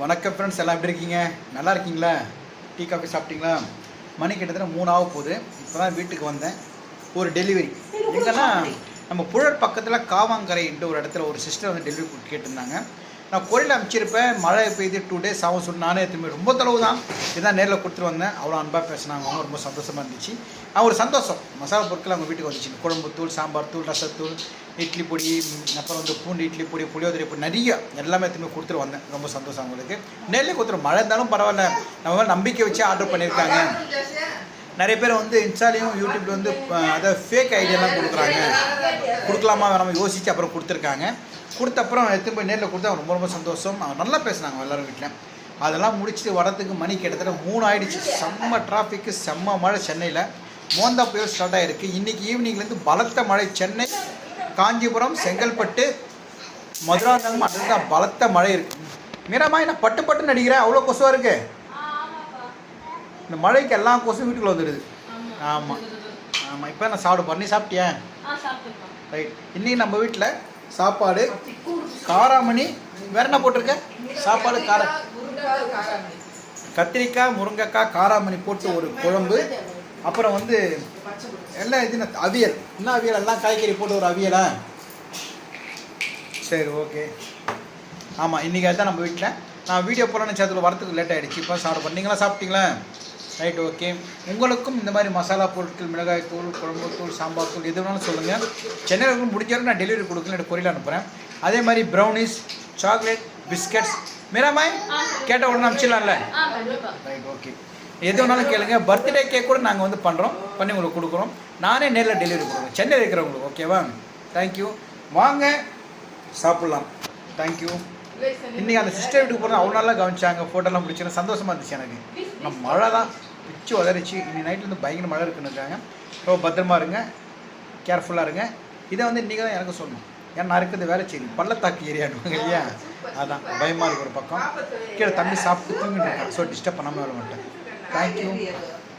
வணக்கம் ஃப்ரெண்ட்ஸ் எல்லாம் எப்படி இருக்கீங்க? நல்லா இருக்கீங்களா? டீ காஃபி சாப்பிட்டீங்களா? மணி கிட்டத்தட்ட மூணு ஆக போகுது. இப்போ தான் வீட்டுக்கு வந்தேன். ஒரு டெலிவரி எங்கன்னா நம்ம புழல் பக்கத்தில் காவாங்கரைன்ட்டு ஒரு இடத்துல ஒரு சிஸ்டர் வந்து டெலிவரி கேட்டிருந்தாங்க. நான் கொரியில் அமைச்சிருப்பேன் மழை பெய்து டூ டேஸ் ஆகும் சொல்லி நானே திரும்பி ரொம்ப தொலைவு தான். இதான் நேரில் கொடுத்துட்டு வந்தேன். அவ்வளோ அன்பாக பேசினாங்க. அவங்க ரொம்ப சந்தோஷமாக இருந்துச்சு. அவங்க ஒரு சந்தோஷம். மசாலா பொருட்கள் அவங்க வீட்டுக்கு வந்துச்சு. குழம்பு தூள் சாம்பார் தூள் ரசத்தூள் இட்லி பொடி அப்புறம் வந்து பூண்டு இட்லி பொடி புளியோதரை பொடி நிறைய எல்லாமே திரும்பி கொடுத்துட்டு வந்தேன். ரொம்ப சந்தோஷம் அவங்களுக்கு. நேரில் கொடுத்துரும் மழை இருந்தாலும் பரவாயில்ல. நம்ம நம்பிக்கை வச்சு ஆர்டர் பண்ணியிருக்காங்க. நிறைய பேர் வந்து இன்ஸ்டாலையும் யூடியூப்ல வந்து அதை ஃபேக் ஐடியாலாம் கொடுக்குறாங்க. கொடுக்கலாமா வேணாமல் யோசித்து அப்புறம் கொடுத்துருக்காங்க. கொடுத்த அப்புறம் எடுத்து போய் நேரில் கொடுத்தா ரொம்ப ரொம்ப சந்தோஷம். அவங்க நல்லா பேசுனாங்க எல்லாரும் வீட்டில் அதெல்லாம் முடிச்சுட்டு வரத்துக்கு மணி கிட்டத்தட்ட மூணு ஆயிடுச்சு. செம்ம டிராஃபிக்கு செம்ம மழை சென்னையில். மோந்தா புயல் ஸ்டார்ட் ஆகிருக்கு இன்றைக்கி ஈவினிங்லேருந்து பலத்த மழை. சென்னை காஞ்சிபுரம் செங்கல்பட்டு மதுராந்தகம் அதுதான் பலத்த மழை இருக்கு. மீராமா என்ன பட்டு பட்டுன்னு நடிக்கிறேன் அவ்வளோ கொசுவாக இருக்கு? இந்த மழைக்கு எல்லா கொசும் வீட்டுக்குள்ளே வந்துடுது. ஆமாம் ஆமாம் இப்போ நான் சாப்பிட பண்ணி சாப்பிட்டியேன் ரைட் இன்னைக்கு நம்ம வீட்டில் சாப்பாடு காராமணி வேற என்ன போட்டிருக்க? சாப்பாடு கார கத்திரிக்காய் முருங்கைக்காய் காராமணி போட்டு ஒரு குழம்பு. அப்புறம் வந்து எல்லாம் இது அவியல். என்ன அவியல்? எல்லாம் காய்கறி போட்டு ஒரு அவியலா? சரி ஓகே ஆமாம் இன்றைக்கி அதுதான் நம்ம வீட்டில் நான் வீடியோ போடணும்னு சேர்த்துல வரத்துக்கு லேட் ஆகிடுச்சு இப்போ சாப்பிட நீங்களாம் சாப்பிட்டீங்களா? ரைட் ஓகே உங்களுக்கும் இந்த மாதிரி மசாலா பொருட்கள் மிளகாய் தூள் குழம்பு தூள் சாம்பார் தூள் எது வேணாலும் சொல்லுங்கள் சென்னையில் முடிஞ்சாலும் நான் டெலிவரி கொடுக்கல எனக்கு கொரியல அனுப்புகிறேன் அதே மாதிரி ப்ரௌனிஸ் சாக்லேட் பிஸ்கட்ஸ் மீராமாய் கேட்ட உடனே அனுப்பிச்சிடலாம்ல? ரைட் ஓகே எது வேணாலும் கேளுங்க. பர்த்டே கேக் கூட நாங்கள் வந்து பண்ணுறோம் பண்ணி உங்களுக்கு கொடுக்குறோம். நானே நேரில் டெலிவரி கொடுக்குறோம் சென்னையில் இருக்கிறவங்களுக்கு ஓகேவா தேங்க்யூ வாங்க சாப்பிட்லாம். தேங்க்யூ இன்றைக்கி அந்த சிஸ்டர் வீட்டுக்கு போகிறோம் அவ்வளோ நல்லா கவனிச்சாங்க. ஃபோட்டோலாம் பிடிச்சிருந்தேன் சந்தோஷமாக இருந்துச்சு எனக்கு. நம்ம மழை தான் பிச்சு உதறிச்சு இன்னைக்கு நைட்லேருந்து பயங்கர மழை இருக்குன்னு இருக்காங்க ரொம்ப பத்திரமா இருங்க. கேர்ஃபுல்லாக இருங்க. இதை வந்து இன்றைக்கி தான் எனக்கு சொல்லணும். ஏன்னா நான் இருக்கிறது வேலை செய்யுங்க பள்ளத்தாக்கு ஏரியாடுவாங்க இல்லையா? அதான். பயமாக இருக்கு ஒரு பக்கம். கீழே தண்ணி சாப்பிட்டு தூங்கிட்டு இருக்கேன். ஸோ டிஸ்டர்ப் பண்ணாமல் வர மாட்டேன். தேங்க்யூ